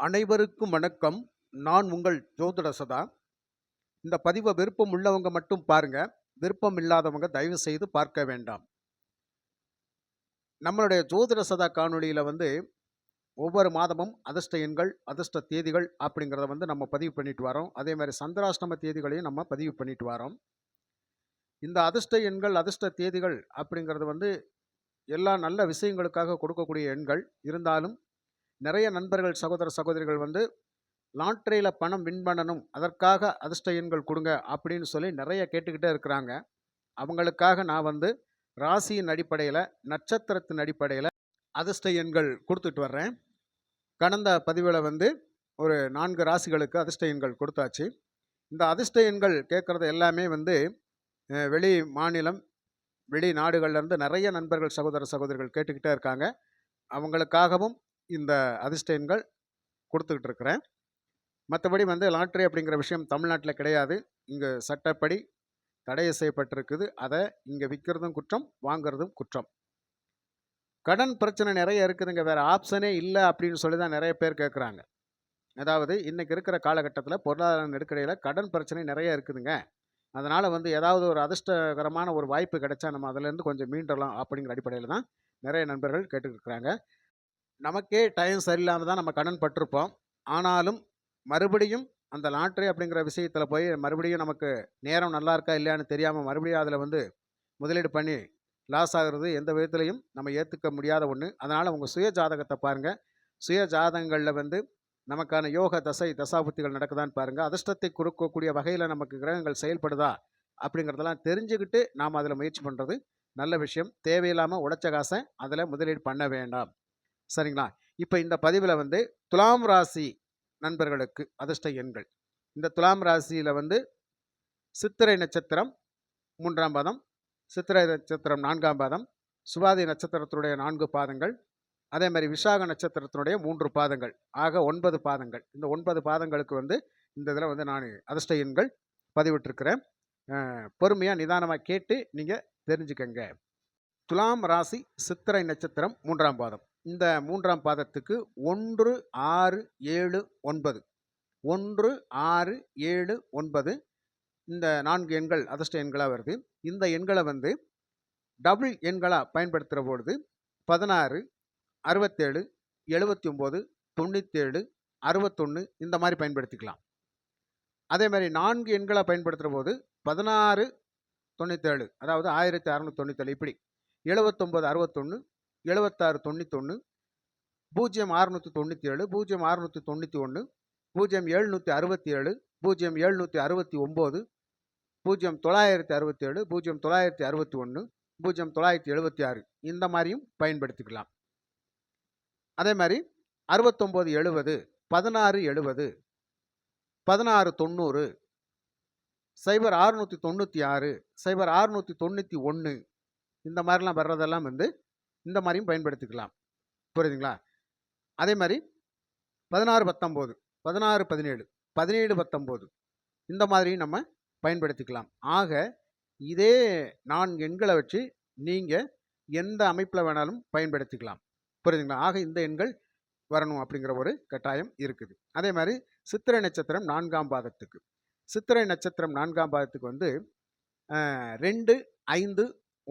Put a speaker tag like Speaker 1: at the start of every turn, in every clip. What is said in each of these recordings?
Speaker 1: அனைவருக்கும் வணக்கம். நான் உங்கள் ஜோதிட சதா. இந்த பதிவை விருப்பம் உள்ளவங்க மட்டும் பாருங்க. விருப்பம் இல்லாதவங்க தயவு செய்து பார்க்க வேண்டாம். நம்மளுடைய ஜோதிட சதா வந்து ஒவ்வொரு மாதமும் அதிர்ஷ்ட எண்கள் அதிர்ஷ்ட தேதிகள் அப்படிங்கிறத வந்து நம்ம பதிவு பண்ணிட்டு வரோம். அதே மாதிரி சந்திராஷ்டம தேதிகளையும் நம்ம பதிவு பண்ணிட்டு வரோம். இந்த அதிர்ஷ்ட எண்கள் அதிர்ஷ்ட தேதிகள் அப்படிங்கிறது வந்து எல்லா நல்ல விஷயங்களுக்காக கொடுக்கக்கூடிய எண்கள். இருந்தாலும் நிறைய நண்பர்கள் சகோதர சகோதரிகள் வந்து லாட்ரியில் பணம் வின் பண்ணணும் அதற்காக அதிர்ஷ்ட எண்கள் கொடுங்க அப்படின்னு சொல்லி நிறைய கேட்டுக்கிட்டே இருக்கிறாங்க. அவங்களுக்காக நான் வந்து ராசியின் அடிப்படையில் நட்சத்திரத்தின் அடிப்படையில் அதிர்ஷ்ட எண்கள் கொடுத்துட்டு வர்றேன். கடந்த பதிவில் வந்து ஒரு நான்கு ராசிகளுக்கு அதிர்ஷ்ட எண்கள் கொடுத்தாச்சு. இந்த அதிர்ஷ்ட எண்கள் கேட்குறது எல்லாமே வந்து வெளி மாநிலம் வெளி நாடுகள்லேருந்து நிறைய நண்பர்கள் சகோதர சகோதரிகள் கேட்டுக்கிட்டே இருக்காங்க. அவங்களுக்காகவும் இந்த அதிர்ஷ்டங்கள் கொடுத்துக்கிட்டு இருக்கிறேன் மற்றபடி வந்து லாட்ரி அப்படிங்கிற விஷயம் தமிழ்நாட்டில் கிடையாது. இங்கே சட்டப்படி தடை செய்யப்பட்டிருக்குது. அதை இங்கே விற்கிறதும் குற்றம் வாங்குறதும் குற்றம். கடன் பிரச்சனை நிறைய இருக்குதுங்க. வேறு ஆப்ஷனே இல்லை அப்படின்னு சொல்லி தான் நிறைய பேர் கேட்குறாங்க அதாவது இன்றைக்கி இருக்கிற காலகட்டத்தில் பொருளாதார நெருக்கடியில் கடன் பிரச்சனை நிறைய இருக்குதுங்க. அதனால் வந்து ஏதாவது ஒரு அதிர்ஷ்டகரமான ஒரு வாய்ப்பு கிடைச்சா நம்ம அதிலேருந்து கொஞ்சம் மீண்டலாம் அப்படிங்கிற அடிப்படையில் தான் நிறைய நண்பர்கள் கேட்டுருக்குறாங்க நமக்கே டைம் சரியில்லாமல் தான் நம்ம கடன் பட்டிருப்போம். ஆனாலும் மறுபடியும் அந்த லாட்ரி அப்படிங்கிற விஷயத்தில் போய் மறுபடியும் நமக்கு நேரம் நல்லா இருக்கா இல்லையான்னு தெரியாமல் மறுபடியும் அதில் வந்து முதலீடு பண்ணி லாஸ் ஆகிறது எந்த விதத்துலையும் நம்ம ஏற்றுக்க முடியாத ஒன்று அதனால் உங்கள் சுய ஜாதகத்தை பாருங்கள் சுய ஜாதகங்களில் வந்து நமக்கான யோக தசை தசாபுத்திகள் நடக்குதான்னு பாருங்கள் அதிர்ஷ்டத்தை கொடுக்கக்கூடிய வகையில் நமக்கு கிரகங்கள் செயல்படுதா அப்படிங்கிறதெல்லாம் தெரிஞ்சுக்கிட்டு நாம் அதில் முயற்சி பண்ணுறது நல்ல விஷயம். தேவையில்லாமல் உடைச்ச காசை அதில் முதலீடு பண்ண வேண்டாம். சரிங்களா? இப்போ இந்த பதிவில் வந்து துலாம் ராசி நண்பர்களுக்கு அதிர்ஷ்ட எண்கள். இந்த துலாம் ராசியில் வந்து சித்திரை நட்சத்திரம் மூன்றாம் பாதம் சித்திரை நட்சத்திரம் நான்காம் பாதம் சுபாதி நட்சத்திரத்தினுடைய நான்கு பாதங்கள் அதே மாதிரி விசாக நட்சத்திரத்தினுடைய மூன்று பாதங்கள் ஆக ஒன்பது பாதங்கள். இந்த ஒன்பது பாதங்களுக்கு வந்து இந்த இதில் வந்து நான் அதிர்ஷ்ட எண்கள் பதிவிட்டிருக்கிறேன். பொறுமையாக நிதானமாக கேட்டு நீங்கள் தெரிஞ்சுக்கங்க. துலாம் ராசி சித்திரை நட்சத்திரம் மூன்றாம் பாதம். இந்த மூன்றாம் பாதத்துக்கு ஒன்று ஆறு ஏழு ஒன்பது. ஒன்று ஆறு ஏழு ஒன்பது. இந்த நான்கு எண்கள் அதிர்ஷ்ட எண்களாக வருது. இந்த எண்களை வந்து டபுள் எண்களாக பயன்படுத்துகிற பொழுது பதினாறு அறுபத்தேழு எழுபத்தி ஒம்பது தொண்ணூற்றேழு அறுபத்தொன்று இந்த மாதிரி பயன்படுத்திக்கலாம். அதே மாதிரி நான்கு எண்களை பயன்படுத்துகிற போது பதினாறு தொண்ணூற்றேழு அதாவது ஆயிரத்தி அறநூற்றி தொண்ணூற்றேழு இப்படி. எழுபத்தொம்பது அறுபத்தொன்று எழுபத்தாறு தொண்ணூத்தொன்று பூஜ்ஜியம் ஆறுநூற்றி தொண்ணூற்றி ஏழு பூஜ்ஜியம் ஆறுநூற்றி தொண்ணூற்றி ஒன்று பூஜ்ஜியம் எழுநூற்றி அறுபத்தி ஏழு பூஜ்ஜியம் எழுநூற்றி அறுபத்தி ஒம்பது பூஜ்ஜியம் தொள்ளாயிரத்தி அறுபத்தி ஏழு பூஜ்ஜியம் தொள்ளாயிரத்தி அறுபத்தி ஒன்று பூஜ்ஜியம் தொள்ளாயிரத்தி எழுபத்தி ஆறு இந்த மாதிரியும் பயன்படுத்திக்கலாம். அதே மாதிரி அறுபத்தொம்போது எழுபது பதினாறு எழுபது பதினாறு தொண்ணூறு சைபர் ஆறுநூற்றி தொண்ணூற்றி ஆறு சைபர் ஆறுநூற்றி தொண்ணூற்றி ஒன்று இந்த மாதிரிலாம் வர்றதெல்லாம் வந்து இந்த மாதிரியும் பயன்படுத்திக்கலாம். புரியுதுங்களா? அதே மாதிரி பதினாறு பத்தொம்போது பதினாறு பதினேழு பதினேழு பத்தொம்போது இந்த மாதிரியும் நம்ம பயன்படுத்திக்கலாம். ஆக இதே நான்கு எண்களை வச்சு நீங்கள் எந்த அமைப்பில் வேணாலும் பயன்படுத்திக்கலாம். புரியுதுங்களா? ஆக இந்த எண்கள் வரணும் அப்படிங்கிற ஒரு கட்டாயம் இருக்குது. அதே மாதிரி சித்திரை நட்சத்திரம் நான்காம் பாதத்துக்கு. சித்திரை நட்சத்திரம் நான்காம் பாதத்துக்கு வந்து ரெண்டு ஐந்து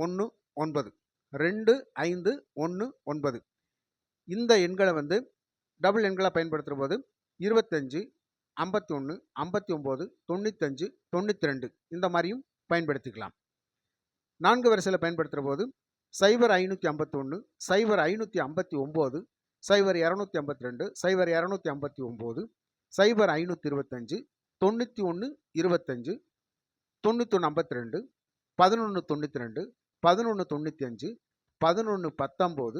Speaker 1: ஒன்று ஒன்பது. ரெண்டு ஐந்து ஒன்று ஒன்பது. இந்த எண்களை வந்து டபுள் எண்களை பயன்படுத்துகிற போது இருபத்தஞ்சு ஐம்பத்தி ஒன்று ஐம்பத்தி ஒம்பது தொண்ணூத்தஞ்சு தொண்ணூற்றி ரெண்டு இந்த மாதிரியும் பயன்படுத்திக்கலாம். நான்கு வரிசையில் பயன்படுத்துகிற போது சைபர் ஐநூற்றி ஐம்பத்தொன்று சைபர் ஐநூற்றி ஐம்பத்தி ஒம்பது சைபர் இரநூத்தி ஐம்பத்தி ரெண்டு சைபர் இரநூத்தி ஐம்பத்தி ஒம்பது சைபர் ஐநூற்றி இருபத்தஞ்சு தொண்ணூற்றி ஒன்று இருபத்தஞ்சு தொண்ணூற்றி ஒன்று ஐம்பத்தி ரெண்டு பதினொன்று தொண்ணூற்றி ரெண்டு பதினொன்று தொண்ணூற்றி அஞ்சு பதினொன்று பத்தொம்போது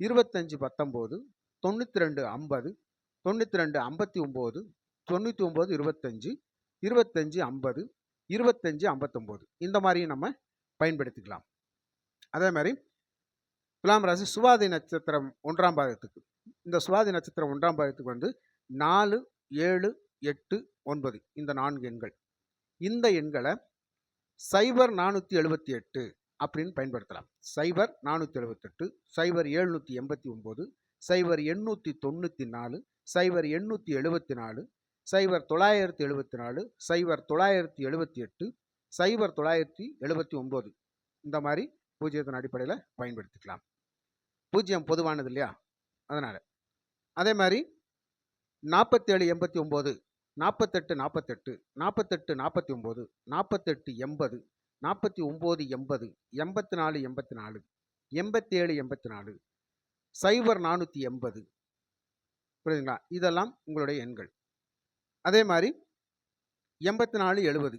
Speaker 1: இருபத்தஞ்சு பத்தொம்போது தொண்ணூற்றி ரெண்டு ஐம்பது தொண்ணூற்றி ரெண்டு ஐம்பத்தி ஒம்பது தொண்ணூற்றி ஒம்பது இருபத்தஞ்சு இருபத்தஞ்சு ஐம்பது இருபத்தஞ்சு ஐம்பத்தொம்போது. இந்த மாதிரியும் நம்ம பயன்படுத்திக்கலாம். அதே மாதிரி துலாம் ராசி சுவாதி நட்சத்திரம் ஒன்றாம் பாதத்துக்கு இந்த சுவாதி நட்சத்திரம் ஒன்றாம் பாதத்துக்கு வந்து நாலு ஏழு எட்டு ஒன்பது. இந்த நான்கு எண்கள். இந்த எண்களை சைபர் நானூற்றி எழுபத்தி எட்டு அப்படின்னு பயன்படுத்தலாம். சைபர் நானூற்றி எழுபத்தெட்டு சைபர் எழுநூற்றி எண்பத்தி ஒம்பது சைபர் எண்ணூற்றி தொண்ணூற்றி நாலு சைபர் எண்ணூற்றி எழுபத்தி நாலு சைபர் தொள்ளாயிரத்தி எழுபத்தி நாலு சைபர் தொள்ளாயிரத்தி எழுபத்தி எட்டு சைபர் தொள்ளாயிரத்தி எழுபத்தி ஒம்பது இந்த மாதிரி பூஜ்ஜியத்தின் அடிப்படையில் பயன்படுத்திக்கலாம். பூஜ்ஜியம் பொதுவானது இல்லையா? அதனால். அதே மாதிரி நாற்பத்தேழு எண்பத்தி ஒம்பது நாற்பத்தெட்டு நாற்பத்தெட்டு நாற்பத்தெட்டு நாற்பத்தி ஒம்பது நாற்பத்தெட்டு எண்பது நாற்பத்தி ஒம்பது எண்பது எண்பத்தி நாலு எண்பத்தி நாலு எண்பத்தேழு எண்பத்தி நாலு சைபர் நானூற்றி எண்பது. புரியுதுங்களா? இதெல்லாம் உங்களுடைய எண்கள். அதே மாதிரி எண்பத்தி நாலு எழுபது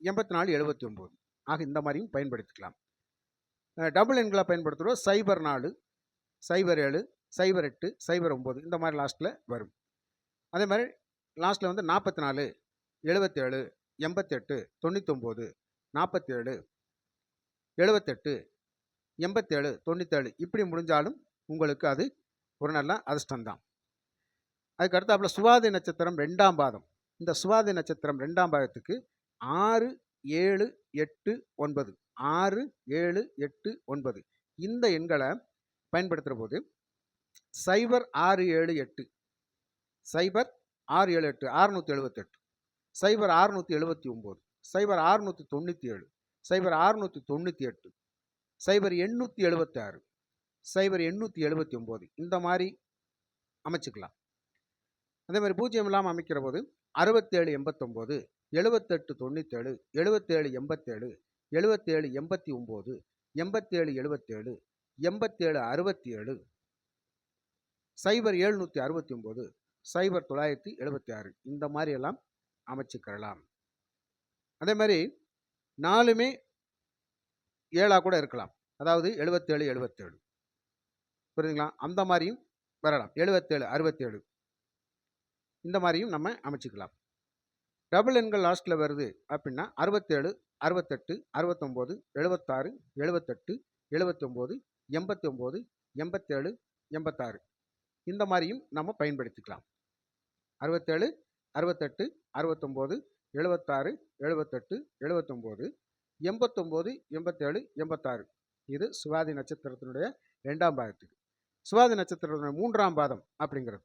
Speaker 1: எண்பத்தி நாலு எழுபத்தி ஒம்பது. ஆக இந்த மாதிரியும் பயன்படுத்திக்கலாம். டபுள் எண்களை பயன்படுத்துகிறோம் சைபர் நாலு சைபர் ஏழு சைபர் எட்டு சைபர் ஒம்பது. இந்த மாதிரி லாஸ்ட்டில் வரும். அதே மாதிரி லாஸ்ட்டில் வந்து நாற்பத்தி நாலு எழுபத்தேழு எண்பத்தெட்டு தொண்ணூத்தொம்பது நாற்பத்தேழு எழுபத்தெட்டு எண்பத்தேழு தொண்ணூத்தேழு இப்படி முடிஞ்சாலும் உங்களுக்கு அது ஒரு நல்ல அதிர்ஷ்டம்தான். அதுக்கு அடுத்தாப்புல சுவாதி நட்சத்திரம் ரெண்டாம் பாதம். இந்த சுவாதி நட்சத்திரம் ரெண்டாம் பாதத்துக்கு ஆறு ஏழு எட்டு ஒன்பது. ஆறு ஏழு எட்டு ஒன்பது. இந்த எண்களை பயன்படுத்துகிற போது சைபர் ஆறு ஏழு எட்டு. சைபர் ஆறு ஏழு எட்டு. அறுநூற்றி எழுபத்தெட்டு சைபர் அறுநூற்றி எழுபத்தி ஒம்பது. சைபர் ஆறுநூற்றி தொண்ணூற்றி ஏழு சைபர் ஆறுநூற்றி தொண்ணூற்றி எட்டு சைபர் எண்ணூற்றி எழுபத்தாறு சைபர் எண்ணூற்றி எழுபத்தி ஒம்பது இந்த மாதிரி அமைச்சுக்கலாம். அதே மாதிரி பூஜ்ஜியம் இல்லாமல் அமைக்கிற போது அறுபத்தேழு எண்பத்தொம்போது எழுபத்தெட்டு தொண்ணூற்றேழு எழுபத்தேழு எண்பத்தேழு எழுபத்தேழு எண்பத்தி ஒம்பது எண்பத்தேழு எழுபத்தேழு எண்பத்தேழு அறுபத்தி ஏழு சைபர் எழுநூற்றி அறுபத்தி ஒம்பது சைபர் தொள்ளாயிரத்தி எழுபத்தி ஆறு இந்த மாதிரி எல்லாம் அமைச்சுக்கிறலாம். அதே மாதிரி நாலுமே ஏழாக கூட இருக்கலாம். அதாவது எழுபத்தேழு எழுபத்தேழு புரியுதுங்களா? அந்த மாதிரியும் வரலாம். எழுபத்தேழு அறுபத்தேழு இந்த மாதிரியும் நம்ம அமைச்சிக்கலாம். டபுள் எண்கள் லாஸ்ட்டில் வருது அப்படின்னா அறுபத்தேழு அறுபத்தெட்டு அறுபத்தொம்போது எழுபத்தாறு எழுபத்தெட்டு எழுபத்தொம்போது எண்பத்தி ஒம்பது எண்பத்தேழு எண்பத்தாறு. இந்த மாதிரியும் நம்ம பயன்படுத்திக்கலாம். அறுபத்தேழு அறுபத்தெட்டு அறுபத்தொம்போது எழுபத்தாறு எழுபத்தெட்டு எழுபத்தொம்போது எண்பத்தொம்போது எண்பத்தேழு எண்பத்தாறு. இது சுவாதி நட்சத்திரத்தினுடைய ரெண்டாம் பாதத்துக்கு சுவாதி நட்சத்திரத்தினுடைய மூன்றாம் பாதம் அப்படிங்கிறது.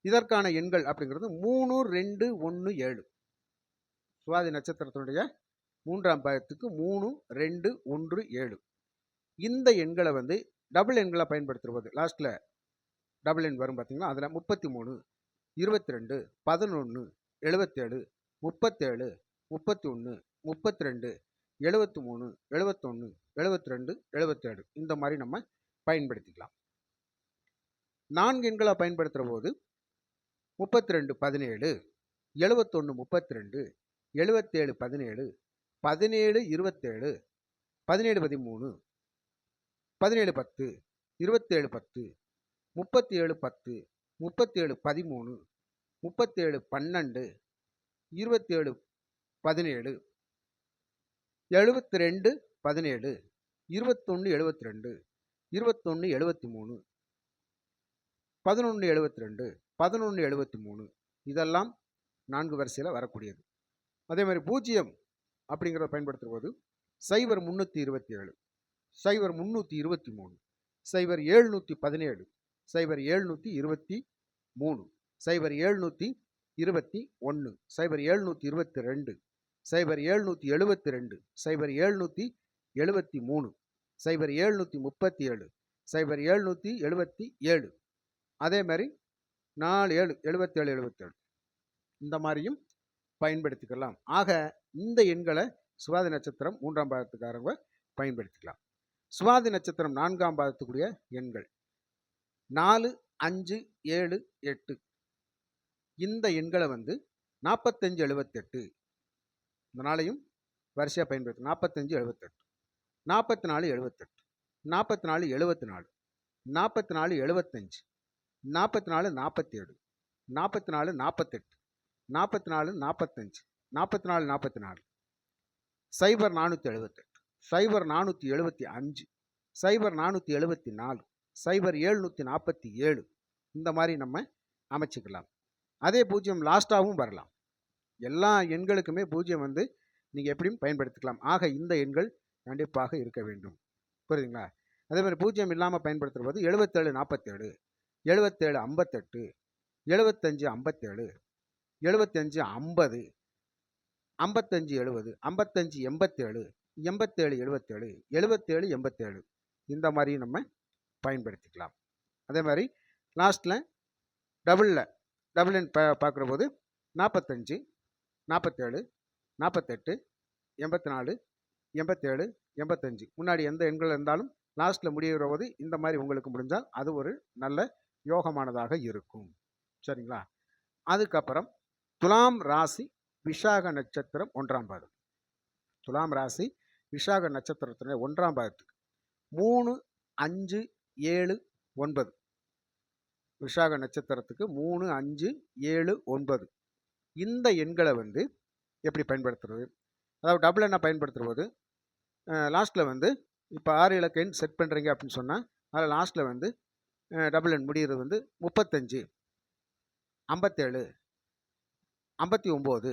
Speaker 1: இதற்கான எண்கள் அப்படிங்கிறது மூணு ரெண்டு ஒன்று ஏழு. சுவாதி நட்சத்திரத்தினுடைய மூன்றாம் பாதத்துக்கு மூணு ரெண்டு ஒன்று ஏழு. இந்த எண்களை வந்து டபுள் எண்களை பயன்படுத்துவது. லாஸ்ட்டில் டபுள் எண் வரும் பார்த்திங்கன்னா அதில் முப்பத்தி மூணு இருபத்தி ரெண்டு பதினொன்று எழுபத்தேழு முப்பத்தேழு முப்பத்தி ஒன்று முப்பத்தி ரெண்டு எழுபத்தி மூணு எழுபத்தொன்று எழுபத்தி ரெண்டு எழுபத்தேழு இந்த மாதிரி நம்ம பயன்படுத்திக்கலாம். நான்கு எண்களை பயன்படுத்துகிற போது முப்பத்தி ரெண்டு பதினேழு எழுபத்தொன்று முப்பத்தி ரெண்டு எழுபத்தேழு பதினேழு பதினேழு இருபத்தேழு பதினேழு பதிமூணு பதினேழு பத்து இருபத்தேழு பத்து முப்பத்தி ஏழு பத்து முப்பத்தேழு பதிமூணு முப்பத்தேழு பன்னெண்டு இருபத்தேழு பதினேழு எழுபத்தி ரெண்டு பதினேழு இருபத்தொன்று எழுபத்தி ரெண்டு இருபத்தொன்று எழுபத்தி மூணு பதினொன்று எழுபத்தி ரெண்டு பதினொன்று எழுபத்தி மூணு இதெல்லாம் நான்கு வரிசையில் வரக்கூடியது. அதே மாதிரி பூஜ்ஜியம் அப்படிங்கிறத பயன்படுத்துகிற போது சைபர் முந்நூற்றி இருபத்தி ஏழு சைபர் முந்நூற்றி இருபத்தி மூணு சைபர் ஏழ்நூற்றி பதினேழு சைபர் ஏழ்நூற்றி இருபத்தி மூணு. சைபர் ஏழ்நூற்றி இருபத்தி ஒன்று சைபர் ஏழ்நூற்றி இருபத்தி ரெண்டு சைபர் ஏழ்நூற்றி எழுபத்தி ரெண்டு சைபர் ஏழ்நூற்றி எழுபத்தி மூணு சைபர் ஏழ்நூற்றி முப்பத்தி ஏழு சைபர் ஏழ்நூற்றி எழுபத்தி ஏழு. அதே மாதிரி நாலு ஏழு எழுபத்தேழு எழுபத்தேழு இந்த மாதிரியும் பயன்படுத்திக்கலாம். ஆக இந்த எண்களை சுவாதி நட்சத்திரம் மூன்றாம் பாதத்துக்காரங்க பயன்படுத்திக்கலாம். சுவாதி நட்சத்திரம் நான்காம் பாதத்துக்குரிய எண்கள். நாலு அஞ்சு ஏழு எட்டு. இந்த எண்களை வந்து நாற்பத்தஞ்சு எழுபத்தெட்டு இந்த நாளையும் வரிசையாக பயன்படுத்தும் நாற்பத்தஞ்சு எழுபத்தெட்டு நாற்பத்தி நாலு எழுபத்தெட்டு நாற்பத்தி நாலு எழுபத்தி நாலு நாற்பத்தி நாலு எழுபத்தஞ்சு நாற்பத்தி நாலு நாற்பத்தேழு நாற்பத்தி நாலு நாற்பத்தெட்டு நாற்பத்தி நாலு நாற்பத்தஞ்சு நாற்பத்தி நாலு நாற்பத்தி நாலு சைபர் நானூற்றி எழுபத்தெட்டு சைபர் நானூற்றி எழுபத்தி அஞ்சு சைபர் நானூற்றி எழுபத்தி நாலு சைபர் ஏழ்நூற்றி நாற்பத்தி ஏழு இந்த மாதிரி நம்ம அமைச்சிக்கலாம். அதே பூஜ்ஜியம் லாஸ்ட்டாகவும் வரலாம். எல்லா எண்களுக்குமே பூஜ்ஜியம் வந்து நீங்கள் எப்படியும் பயன்படுத்திக்கலாம். ஆக இந்த எண்கள் கண்டிப்பாக இருக்க வேண்டும். புரியுதுங்களா? அதே மாதிரி பூஜ்ஜியம் இல்லாமல் பயன்படுத்துகிற போது எழுபத்தேழு நாற்பத்தேழு எழுபத்தேழு ஐம்பத்தெட்டு எழுபத்தஞ்சு ஐம்பத்தேழு எழுபத்தஞ்சு ஐம்பது ஐம்பத்தஞ்சு எழுபது ஐம்பத்தஞ்சு எண்பத்தேழு எண்பத்தேழு எழுபத்தேழு எழுபத்தேழு எண்பத்தேழு இந்த மாதிரி நம்ம பயன்படுத்திக்கலாம். அதே மாதிரி லாஸ்ட்டில் டபுளில் டபுள் எண் பா பார்க்குற போது நாற்பத்தஞ்சு நாற்பத்தேழு நாற்பத்தெட்டு எண்பத்தி நாலு எண்பத்தேழு எண்பத்தஞ்சு. முன்னாடி எந்த எண்கள் இருந்தாலும் லாஸ்ட்டில் முடிகிற போது இந்த மாதிரி உங்களுக்கு முடிஞ்சால் அது ஒரு நல்ல யோகமானதாக இருக்கும். சரிங்களா? அதுக்கப்புறம் துலாம் ராசி விஷாக நட்சத்திரம் ஒன்றாம் பாதம். துலாம் ராசி விஷாக நட்சத்திரத்தினுடைய ஒன்றாம் பாதத்துக்கு. மூணு அஞ்சு ஏழு ஒன்பது. விஷாக நட்சத்திரத்துக்கு மூணு அஞ்சு ஏழு ஒன்பது. இந்த எண்களை வந்து எப்படி பயன்படுத்துறது? அதாவது டபுள் எண்ணை பயன்படுத்துகிற போது லாஸ்ட்டில் வந்து இப்போ ஆறு இலக்க எண் செட் பண்ணுறீங்க அப்படின்னு சொன்னால் அதில் லாஸ்ட்டில் வந்து டபுள் எண் முடிகிறது வந்து முப்பத்தஞ்சு ஐம்பத்தேழு ஐம்பத்தி ஒம்பது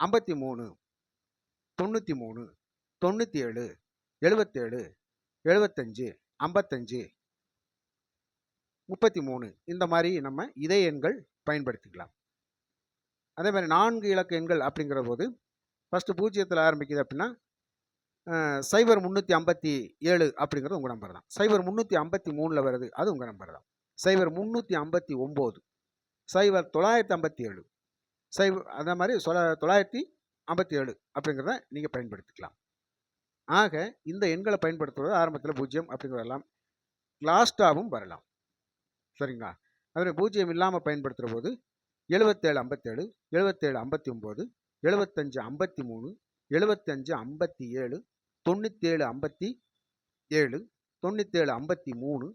Speaker 1: ஐம்பத்தி மூணு தொண்ணூற்றி மூணு தொண்ணூற்றி ஏழு எழுபத்தேழு எழுபத்தஞ்சு ஐம்பத்தஞ்சு முப்பத்தி மூணு இந்த மாதிரி நம்ம இதே எண்கள் பயன்படுத்திக்கலாம். அதே மாதிரி நான்கு இலக்க எண்கள் அப்படிங்கிற போது ஃபஸ்ட்டு பூஜ்ஜியத்தில் ஆரம்பிக்குது அப்படின்னா சைபர் முந்நூற்றி ஐம்பத்தி ஏழு அப்படிங்கிறது உங்கள் நம்பர் தான். சைபர் முந்நூற்றி ஐம்பத்தி மூணில் வருது அது உங்கள் நம்பர் தான். சைபர் முந்நூற்றி ஐம்பத்தி ஒம்பது. சைபர் தொள்ளாயிரத்தி ஐம்பத்தி ஏழு. சைபர் அதே மாதிரி சொல தொள்ளாயிரத்தி ஐம்பத்தி ஏழு அப்படிங்கிறத நீங்கள் பயன்படுத்திக்கலாம். ஆக இந்த எண்களை பயன்படுத்துவது ஆரம்பத்தில் பூஜ்ஜியம் அப்படிங்கிறதெல்லாம் லாஸ்ட்டாகவும் வரலாம். சரிங்களா? அதில் பூஜ்ஜியம் இல்லாமல் பயன்படுத்துகிற போது எழுபத்தேழு ஐம்பத்தேழு எழுபத்தேழு ஐம்பத்தி ஒம்பது எழுபத்தஞ்சு ஐம்பத்தி மூணு எழுபத்தஞ்சு ஐம்பத்தி ஏழு தொண்ணூற்றேழு ஐம்பத்தி ஏழு தொண்ணூற்றேழு ஐம்பத்தி மூணு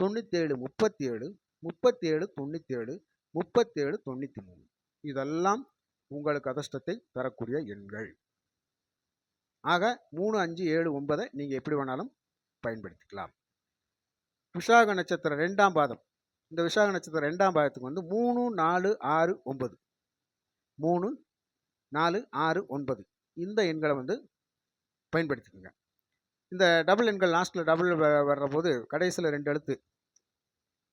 Speaker 1: தொண்ணூற்றேழு முப்பத்தி ஏழு முப்பத்தேழு தொண்ணூற்றேழு முப்பத்தேழு தொண்ணூற்றி மூணு இதெல்லாம் உங்களுக்கு அதிர்ஷ்டத்தை தரக்கூடிய எண்கள். ஆக மூணு அஞ்சு ஏழு ஒன்பதை நீங்கள் எப்படி வேணாலும் பயன்படுத்திக்கலாம். விஷாக நட்சத்திரம் ரெண்டாம் பாதம். இந்த விஷாக நட்சத்திரம் ரெண்டாம் பாதத்துக்கு வந்து மூணு நாலு ஆறு ஒன்பது. மூணு நாலு ஆறு ஒன்பது. இந்த எண்களை வந்து பயன்படுத்திக்கோங்க. இந்த டபுள் எண்கள் லாஸ்ட்டில் டபுள் வர்ற போது கடைசியில் ரெண்டு எழுத்து.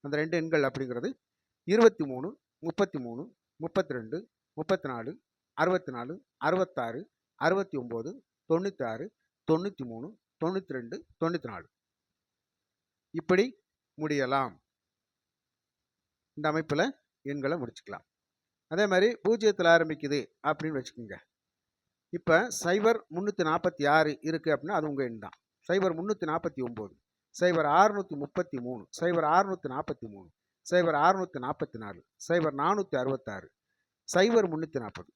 Speaker 1: அந்த ரெண்டு எண்கள் அப்படிங்கிறது இருபத்தி மூணு முப்பத்தி மூணு முப்பத்தி ரெண்டு முப்பத்தி நாலு அறுபத்தி நாலு அறுபத்தாறு அறுபத்தி ஒம்பது தொண்ணூற்றாறு தொண்ணூற்றி மூணு தொண்ணூற்றி ரெண்டு தொண்ணூற்றி நாலு இப்படி முடியலாம். இந்த அமைப்பில் எண்களை முடிச்சுக்கலாம். அதே மாதிரி பூஜ்ஜியத்தில் ஆரம்பிக்குது அப்படின்னு வச்சுக்கோங்க. இப்போ சைபர் முந்நூற்றி நாற்பத்தி ஆறு இருக்குது அப்படின்னா அது உங்கள் எண் தான் சைபர் முந்நூற்றி நாற்பத்தி ஒம்பது சைபர் ஆறுநூற்றி முப்பத்தி மூணு சைபர் ஆறுநூற்றி நாற்பத்தி மூணு சைபர் ஆறுநூற்றி நாற்பத்தி நாலு சைபர் நானூற்றி அறுபத்தாறு சைபர் முந்நூற்றி நாற்பது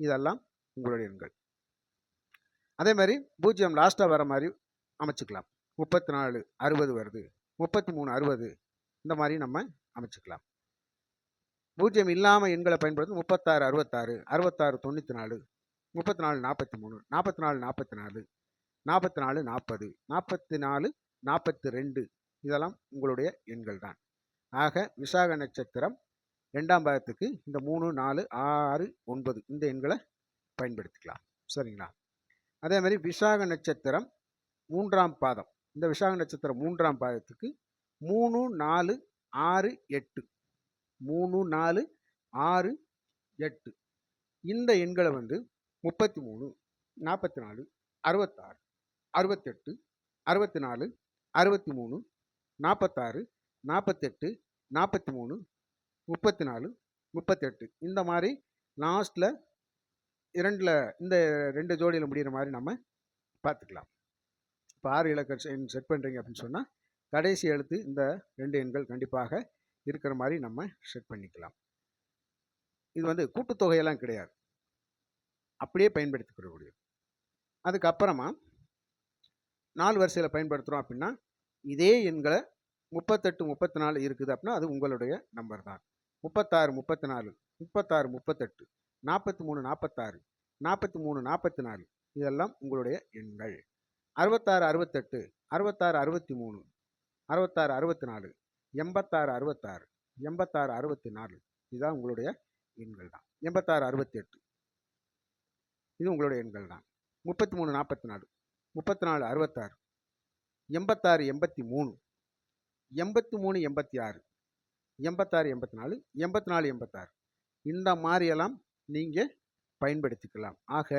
Speaker 1: இதெல்லாம் உங்களுடைய எண்கள். அதே மாதிரி பூஜ்ஜியம் லாஸ்ட்டாக வர மாதிரி அமைச்சிக்கலாம். முப்பத்தி நாலு அறுபது வருது முப்பத்தி மூணு அறுபது இந்த மாதிரி நம்ம அமைச்சுக்கலாம். பூஜ்ஜியம் இல்லாமல் எண்களை பயன்படுத்தி முப்பத்தாறு அறுபத்தாறு அறுபத்தாறு தொண்ணூற்றி நாலு முப்பத்தி நாலு நாற்பத்தி மூணு நாற்பத்தி நாலு நாற்பத்தி நாலு நாற்பத்தி நாலு நாற்பது நாற்பத்தி நாலு நாற்பத்தி ரெண்டு இதெல்லாம் உங்களுடைய எண்கள் தான். ஆக விசாக நட்சத்திரம் ரெண்டாம் பாகத்துக்கு இந்த மூணு நாலு ஆறு ஒன்பது இந்த எண்களை பயன்படுத்திக்கலாம். சரிங்களா? அதே மாதிரி விசாக நட்சத்திரம் மூன்றாம் பாதம். இந்த விசாக நட்சத்திரம் மூன்றாம் பாதத்துக்கு மூணு நாலு ஆறு எட்டு. மூணு நாலு ஆறு எட்டு. இந்த எண்களை வந்து முப்பத்தி மூணு நாற்பத்தி நாலு அறுபத்தாறு அறுபத்தெட்டு அறுபத்தி நாலு அறுபத்தி மூணு நாற்பத்தாறு நாற்பத்தெட்டு நாற்பத்தி மூணு முப்பத்தி நாலு முப்பத்தெட்டு. இந்த மாதிரி லாஸ்ட்டில் இரண்டில் இந்த ரெண்டு ஜோடியில் முடிகிற மாதிரி நம்ம பார்த்துக்கலாம். இப்போ ஆறு இலக்க செட் பண்ணுறீங்க அப்படின்னு சொன்னால் கடைசி எழுத்து இந்த ரெண்டு எண்கள் கண்டிப்பாக இருக்கிற மாதிரி நம்ம செட் பண்ணிக்கலாம். இது வந்து கூட்டுத்தொகையெல்லாம் கிடையாது. அப்படியே பயன்படுத்திக்கிறக்கூடியது அதுக்கப்புறமா நாலு வரிசையில் பயன்படுத்துகிறோம் அப்படின்னா இதே எண்களை முப்பத்தெட்டு முப்பத்தி நாலு இருக்குது அப்படின்னா அது உங்களுடைய நம்பர் தான். முப்பத்தாறு முப்பத்தி நாலு முப்பத்தாறு முப்பத்தெட்டு நாற்பத்தி மூணு நாற்பத்தாறு நாற்பத்தி மூணு நாற்பத்தி நாலு இதெல்லாம் உங்களுடைய எண்கள். அறுபத்தாறு அறுபத்தெட்டு அறுபத்தாறு அறுபத்தி மூணு அறுபத்தாறு அறுபத்தி நாலு எண்பத்தாறு அறுபத்தாறு. எண்பத்தாறு அறுபத்தி நாலு இதுதான் உங்களுடைய எண்கள் தான். எண்பத்தாறு அறுபத்தி எட்டு இது உங்களுடைய எண்கள் தான். முப்பத்தி மூணு நாற்பத்தி நாலு முப்பத்தி நாலு அறுபத்தாறு. எண்பத்தாறு எண்பத்தி மூணு எண்பத்தி மூணு எண்பத்தி ஆறு எண்பத்தாறு எண்பத்தி நாலு எண்பத்தி நாலு எண்பத்தாறு. இந்த மாதிரியெல்லாம் நீங்கள் பயன்படுத்திக்கலாம். ஆக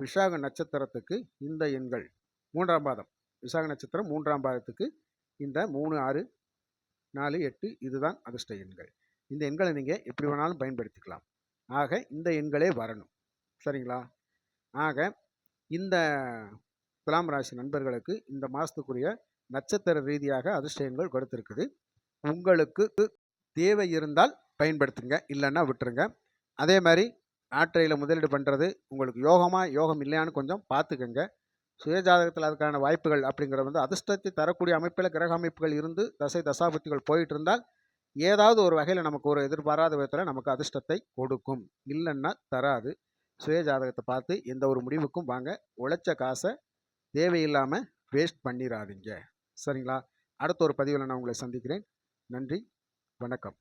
Speaker 1: விஷாக நட்சத்திரத்துக்கு இந்த எண்கள் மூன்றாம் பாதம். விசாக நட்சத்திரம் மூன்றாம் பாதத்துக்கு இந்த மூணு ஆறு நாலு எட்டு இதுதான் அதிர்ஷ்ட எண்கள். இந்த எண்களை நீங்கள் எப்படி வேணாலும் பயன்படுத்திக்கலாம். ஆக இந்த எண்களே வரணும். சரிங்களா? ஆக இந்த துலாம் ராசி நண்பர்களுக்கு இந்த மாதத்துக்குரிய நட்சத்திர ரீதியாக அதிர்ஷ்ட எண்கள் கொடுத்துருக்குது. உங்களுக்கு தேவை இருந்தால் பயன்படுத்துங்க. இல்லைன்னா விட்டுருங்க. அதே மாதிரி ஆற்றையில் முதலீடு பண்ணுறது உங்களுக்கு யோகமாக யோகம் இல்லையான்னு கொஞ்சம் பார்த்துக்கங்க. சுயஜாதகத்தில் அதுக்கான வாய்ப்புகள் அப்படிங்கிறது வந்து அதிர்ஷ்டத்தை தரக்கூடிய அமைப்பில் கிரக அமைப்புகள் இருந்து தசை தசாபுத்திகள் போயிட்டு இருந்தால் ஏதாவது ஒரு வகையில் நமக்கு ஒரு எதிர்பாராத விதத்தில் நமக்கு அதிர்ஷ்டத்தை கொடுக்கும். இல்லைன்னா தராது. சுயஜாதகத்தை பார்த்து எந்த ஒரு முடிவுக்கும் வாங்க. உழைச்ச காசை தேவையில்லாமல் வேஸ்ட் பண்ணிடாதீங்க சரிங்களா? அடுத்த ஒரு பதிவில் நான் உங்களை சந்திக்கிறேன். நன்றி. வணக்கம்.